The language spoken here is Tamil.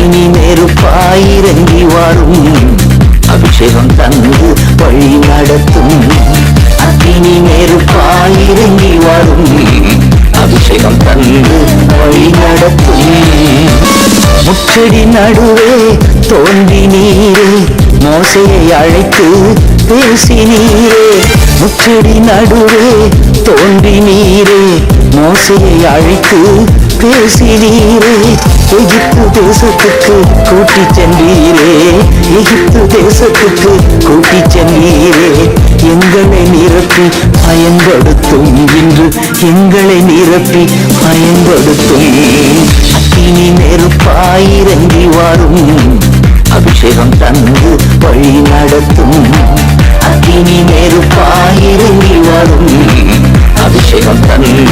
அக்கினி நெருப்பாயிரங்கி வரும் அபிஷேகம் தந்து வழி நடத்தும். அக்கினி நெருப்பாயிரங்கி வரும் அபிஷேகம் தந்து வழி நடத்தும். முச்செடி நடுவே தோன்றி நீரே மோசையை அழைத்து பேசி நீரே. முச்செடி நடுவே தோன்றி நீரே மோசையை அழைத்து பேசினீரே எகிப்து தேசத்துக்கு கூட்டி சென்றீரே. எகிப்து தேசத்துக்கு கூட்டி சென்றீரே. எங்களை நிரப்பி பயன்படுத்தும் இன்று. எங்களை நிரப்பி பயன்படுத்தும் அக்கினி நெருப்பாயிரங்கி வாரும். அபிஷேகம் தந்து வழி நடத்தும். அக்கினி நெருப்பாயிரங்கி வாரும். அபிஷேகம் தந்து